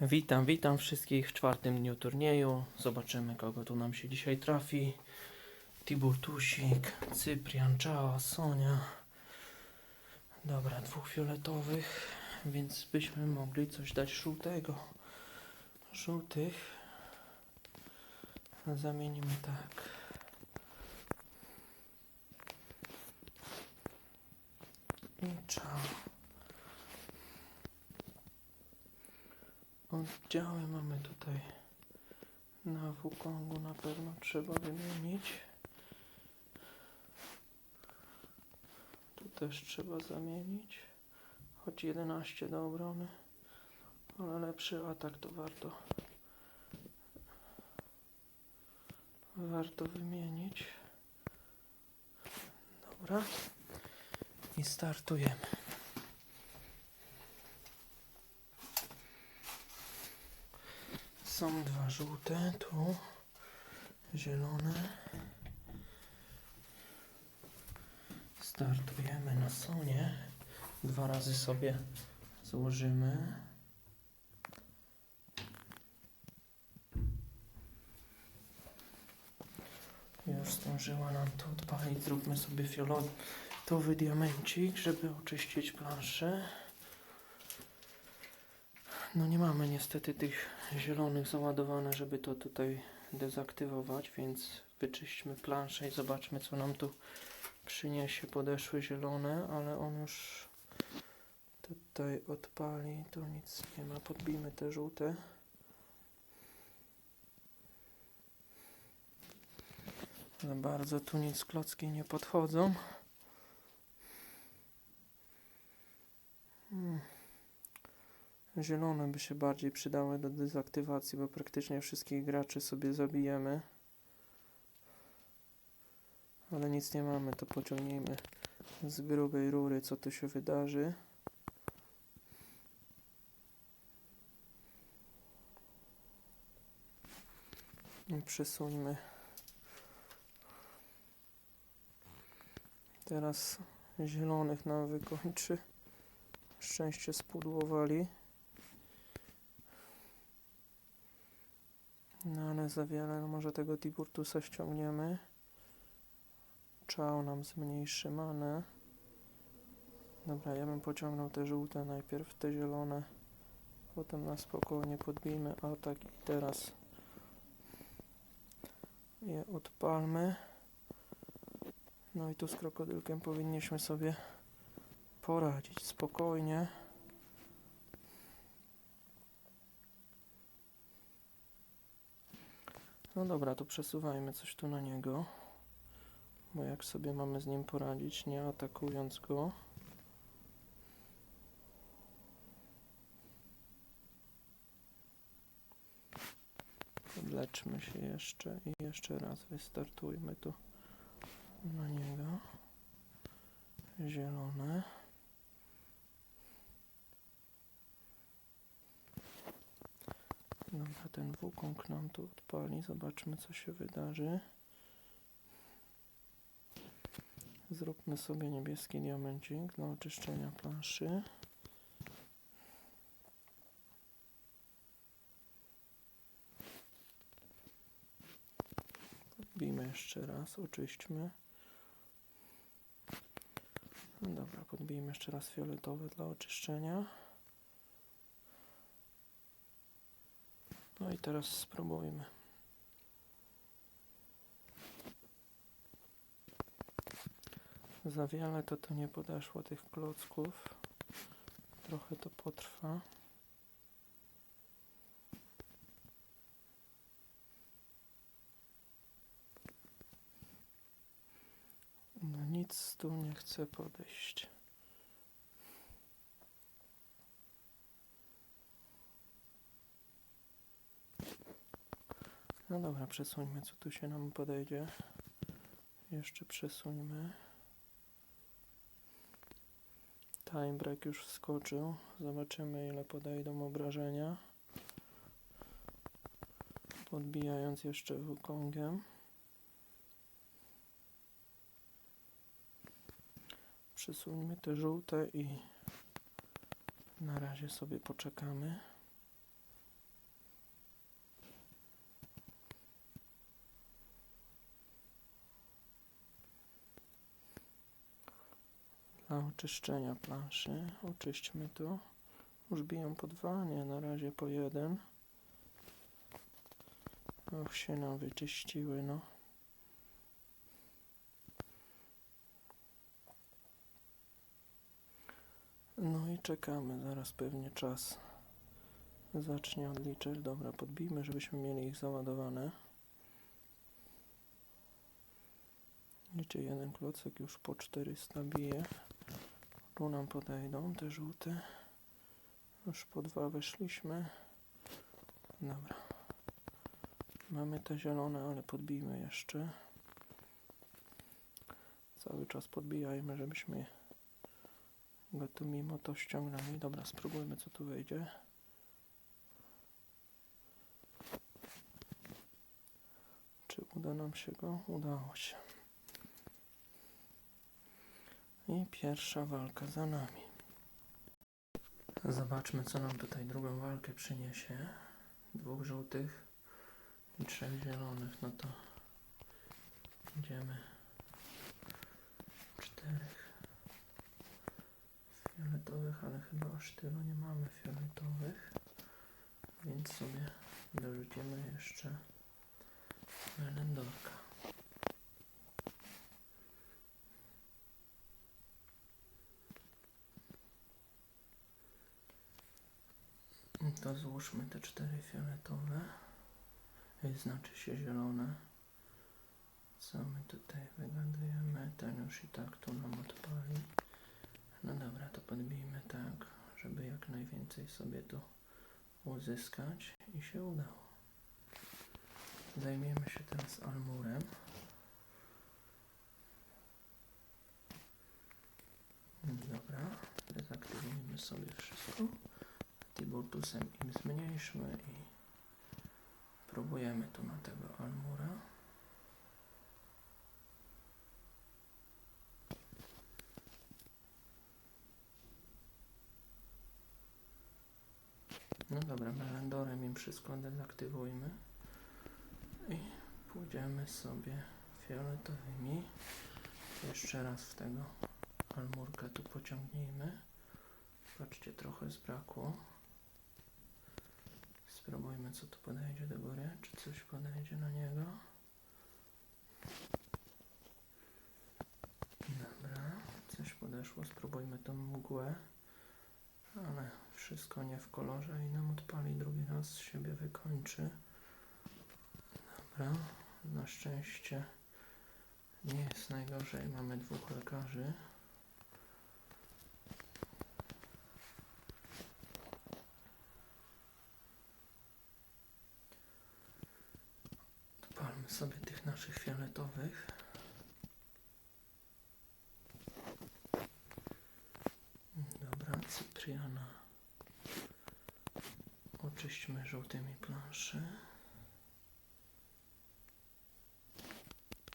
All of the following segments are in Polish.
Witam, witam wszystkich w czwartym dniu turnieju. Zobaczymy, kogo tu nam się dzisiaj trafi. Tibur Tusik, Cyprian, Czała, Sonia. Dobra, dwóch fioletowych, więc byśmy mogli coś dać żółtego. Żółtych zamienimy tak. I czał. Oddziały mamy tutaj na Wukongu na pewno trzeba wymienić. Tu też trzeba zamienić. Choć 11 do obrony, ale lepszy atak to warto. Warto wymienić. Dobra. I startujemy. Są dwa żółte, tu zielone. Startujemy na sonie. Dwa razy sobie złożymy. Już zdążyła nam to odpalić. Zróbmy sobie fioletowy diamencik, żeby oczyścić planszę. No nie mamy niestety tych zielonych załadowane, żeby to tutaj dezaktywować, więc wyczyśćmy planszę i zobaczmy co nam tu przyniesie. Podeszły zielone, ale on już tutaj odpali, to nic nie ma. Podbijmy te żółte. Za bardzo tu nic klocki nie podchodzą. Hmm. Zielone by się bardziej przydały do dezaktywacji, bo praktycznie wszystkich graczy sobie zabijemy. Ale nic nie mamy, to pociągnijmy z grubej rury, co tu się wydarzy. I przesuńmy. Teraz zielonych nam wykończy. Szczęście spudłowali. No ale za wiele, no może tego Tiburtusa ściągniemy. Czał nam zmniejszy manę. Dobra, ja bym pociągnął te żółte, najpierw te zielone. Potem na spokojnie podbijmy atak i teraz je odpalmy. No i tu z krokodylkiem powinniśmy sobie poradzić spokojnie. No dobra, to przesuwajmy coś tu na niego. Bo jak sobie mamy z nim poradzić, nie atakując go. Leczmy się jeszcze i jeszcze raz wystartujmy tu na niego. Zielone. Dobra, ten wukong nam tu odpali. Zobaczmy, co się wydarzy. Zróbmy sobie niebieski diamencik dla oczyszczenia planszy. Podbijmy jeszcze raz, oczyśćmy. No dobra, podbijmy jeszcze raz fioletowy dla oczyszczenia. No i teraz spróbujmy. Za wiele to tu nie podeszło tych klocków. Trochę to potrwa. No nic tu nie chce podejść. No dobra, przesuńmy, co tu się nam podejdzie. Jeszcze przesuńmy. Time break już wskoczył. Zobaczymy, ile podejdą obrażenia. Podbijając jeszcze wukongiem. Przesuńmy te żółte i na razie sobie poczekamy. Dla oczyszczenia planszy. Oczyśćmy to. Już biją po dwa, nie, na razie po jeden. Och, się nam wyczyściły, no. No i czekamy, zaraz pewnie czas zacznie odliczać. Dobra, podbijmy, żebyśmy mieli ich załadowane. Widzicie, jeden klocek już po 400 bije. Tu nam podejdą te żółte. Już po dwa weszliśmy. Dobra. Mamy te zielone, ale podbijmy jeszcze. Cały czas podbijajmy, żebyśmy go tu mimo to ściągnęli. Dobra, spróbujmy co tu wyjdzie. Czy uda nam się go? Udało się. I pierwsza walka za nami. Zobaczmy, co nam tutaj drugą walkę przyniesie. Dwóch żółtych i trzech zielonych. No to idziemy. Czterech fioletowych, ale chyba aż tylu nie mamy fioletowych. Więc sobie dorzucimy jeszcze melendorka. To złóżmy te cztery fioletowe. Znaczy się zielone. Co my tutaj wygadujemy? Ten już i tak tu nam odpali. No dobra, to podbijmy tak, żeby jak najwięcej sobie tu uzyskać i się udało. Zajmiemy się teraz almurem. Dobra, dezaktywujmy sobie wszystko. Im zmniejszmy i próbujemy tu na tego almura. No dobra, melendorem im wszystko dezaktywujmy i pójdziemy sobie fioletowymi. Jeszcze raz w tego almurka tu pociągnijmy. Patrzcie, trochę zbrakło. Spróbujmy, co tu podejdzie do góry. Czy coś podejdzie na niego? Dobra, coś podeszło. Spróbujmy tą mgłę. Ale wszystko nie w kolorze i nam odpali drugi raz siebie wykończy. Dobra, na szczęście nie jest najgorzej. Mamy dwóch lekarzy. Odpalmy sobie tych naszych fioletowych. Dobra, cytriana. Oczyśćmy żółtymi planszy.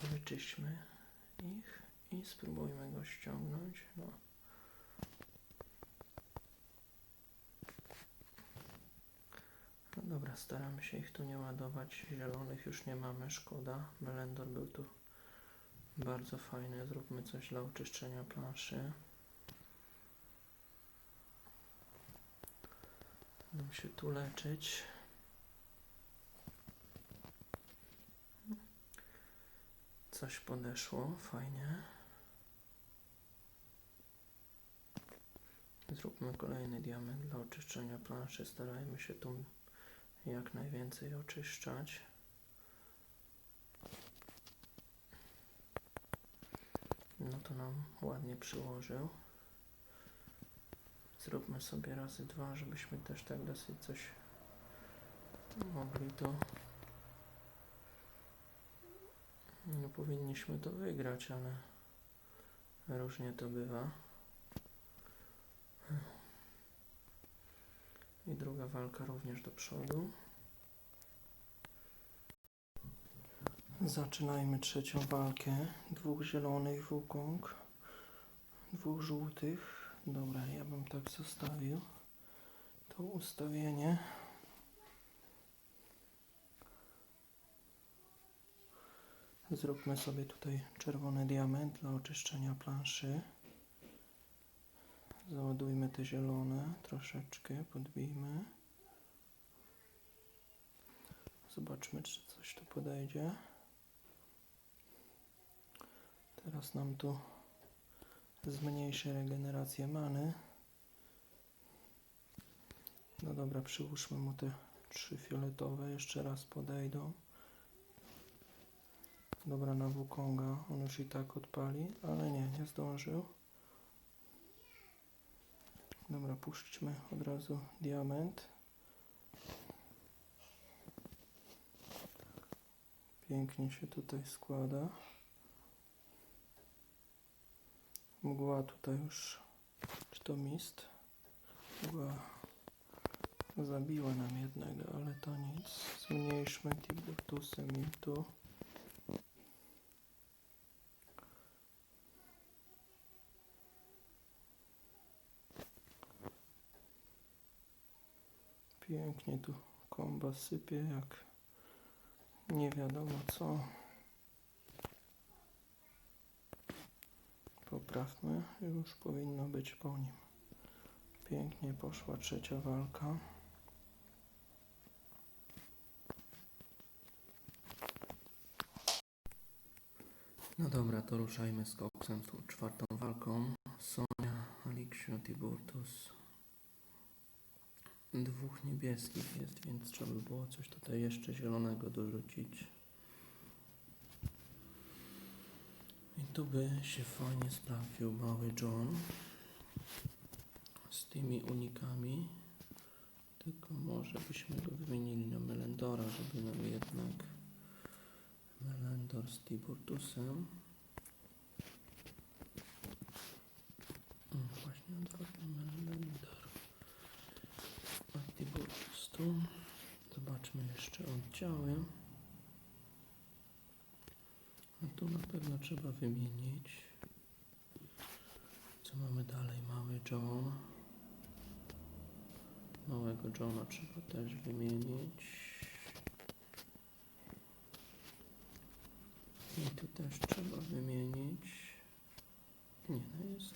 Wyczyśćmy ich i spróbujmy go ściągnąć. No. No dobra, staramy się ich tu nie ładować. Zielonych już nie mamy, szkoda. Melendor był tu bardzo fajny. Zróbmy coś dla oczyszczenia planszy. Będę się tu leczyć. Coś podeszło, fajnie. Zróbmy kolejny diament dla oczyszczenia planszy. Starajmy się tu jak najwięcej oczyszczać. No to nam ładnie przyłożył. Zróbmy sobie razy dwa, żebyśmy też tak dosyć coś mogli to. No powinniśmy to wygrać, ale różnie to bywa. I druga walka również do przodu. Zaczynajmy trzecią walkę. Dwóch zielonych wukong, dwóch żółtych. Dobra, ja bym tak zostawił to ustawienie. Zróbmy sobie tutaj czerwony diament dla oczyszczenia planszy. Załadujmy te zielone troszeczkę, podbijmy. Zobaczmy, czy coś tu podejdzie. Teraz nam tu zmniejszy regenerację many. No dobra, przyłóżmy mu te trzy fioletowe, jeszcze raz podejdą. Dobra, na Wukonga on już i tak odpali, ale nie, nie zdążył. Dobra, puśćmy od razu diament. Pięknie się tutaj składa. Mgła tutaj już, czy to mist? Mgła zabiła nam jednego, ale to nic. Zmniejszmy Tiburtusem im tu. Pięknie tu komba sypie jak nie wiadomo co. Poprawmy, już powinno być po nim. Pięknie poszła trzecia walka. No dobra, to ruszajmy z koksem tą czwartą walką. Sonia, Alixiu, Tiburtus. Dwóch niebieskich jest, więc trzeba by było coś tutaj jeszcze zielonego dorzucić. I tu by się fajnie sprawdził mały John z tymi unikami. Tylko może byśmy go wymienili na Melendora, żeby nam jednak Melendor z Tiburtusem. O, właśnie odwrotnie Melendor. Tu. Zobaczmy jeszcze oddziały. A tu na pewno trzeba wymienić. Co mamy dalej? Mały John. Małego Johna trzeba też wymienić. I tu też trzeba wymienić. Nie, no jest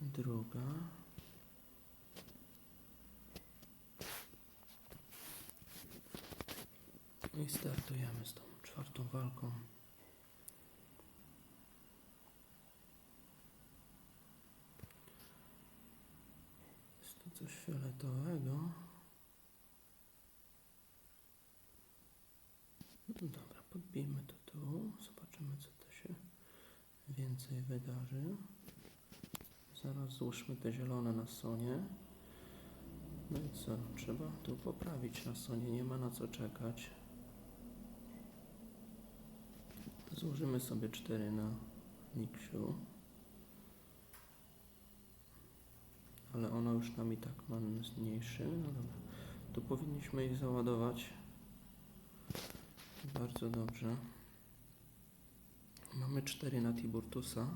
druga. I startujemy z tą czwartą walką. Jest tu coś fioletowego. No Dobra, podbijmy to tu. Zobaczymy, co to się więcej wydarzy. Zaraz złóżmy te zielone na sonie. No i co? Trzeba tu poprawić na sonie. Nie ma na co czekać. Złożymy sobie cztery na Niksiu. Ale ono już nam i tak ma zmniejszy. No dobra. Tu powinniśmy ich załadować. Bardzo dobrze. Mamy cztery na Tiburtusa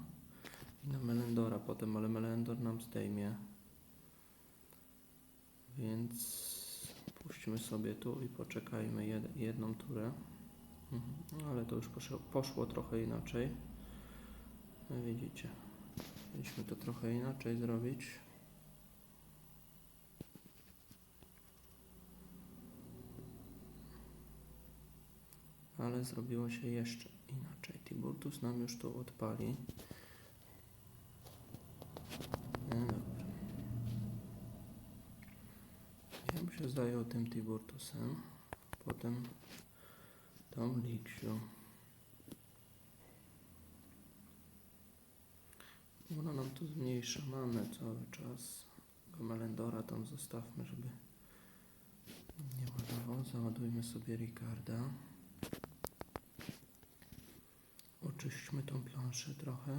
i na Melendora potem, ale Melendor nam zdejmie. Więc puśćmy sobie tu i poczekajmy jed jedną turę. Mhm. Ale to już poszło, poszło trochę inaczej. No widzicie. Mieliśmy to trochę inaczej zrobić. Ale zrobiło się jeszcze inaczej. Tiburtus nam już tu odpali. No. Ja bym się zajął tym Tiburtusem. Potem tą Liksiu. Ona nam tu zmniejsza mamy cały czas. Go Melendora tam zostawmy, żeby nie ładował. Załadujmy sobie Ricarda. Oczyśćmy tą planszę trochę.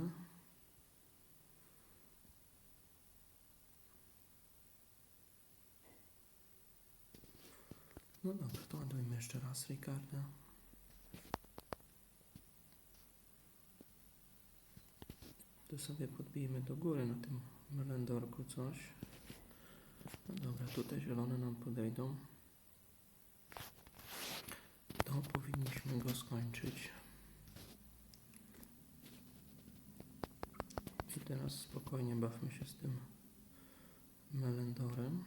No dobra, to ładujmy jeszcze raz Ricarda. Tu sobie podbijmy do góry na tym melendorku coś. No dobra, tutaj zielone nam podejdą. To powinniśmy go skończyć. I teraz spokojnie bawmy się z tym melendorem.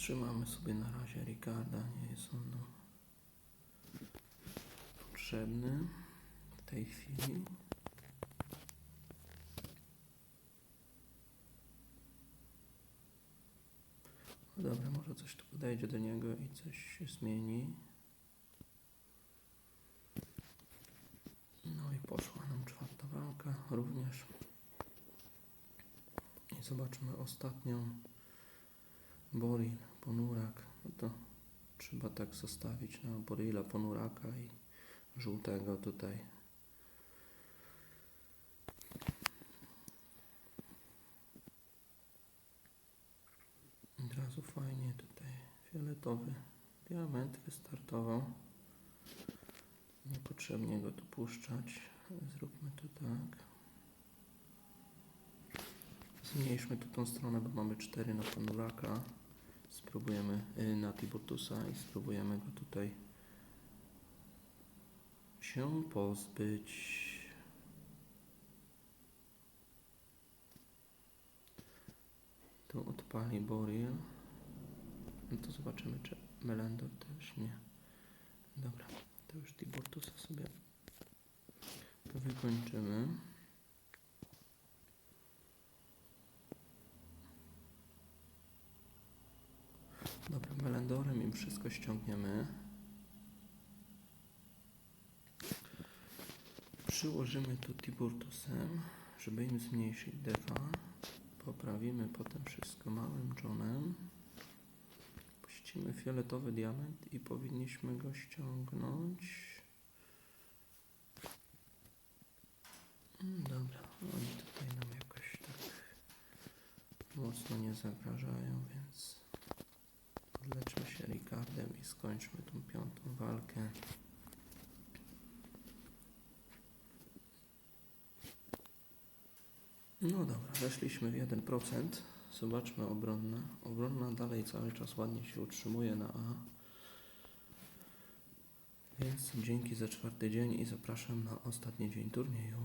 Trzymamy sobie na razie Ricarda, nie jest on potrzebny w tej chwili. No dobra, może coś tu podejdzie do niego i coś się zmieni. No i poszła nam czwarta walka również. I zobaczmy ostatnią. Boril, ponurak. No to trzeba tak zostawić na Borila, ponuraka i żółtego tutaj. Od razu fajnie tutaj fioletowy diament wystartował. Niepotrzebnie go tu puszczać. Zróbmy to tak. Zmniejszmy tu tą stronę, bo mamy 4 na Panuraka. Spróbujemy y, na Tiburtusa i spróbujemy go tutaj się pozbyć. Tu odpali Boril. No to zobaczymy, czy Melendor też nie. Dobra, to już Tiburtusa sobie wykończymy. Dobra, Wszystko ściągniemy. Przyłożymy tu Tiburtusem, żeby im zmniejszyć defa. Poprawimy potem wszystko małym Johnem. Puścimy fioletowy diament i powinniśmy go ściągnąć. Mm, Dobra, oni tutaj nam jakoś tak mocno nie zagrażają, więc odleczmy Ricardem i skończmy tą piątą walkę. No dobra, weszliśmy w 1%. Zobaczmy obronna. Obronna dalej cały czas ładnie się utrzymuje na A. Więc dzięki za czwarty dzień i zapraszam na ostatni dzień turnieju.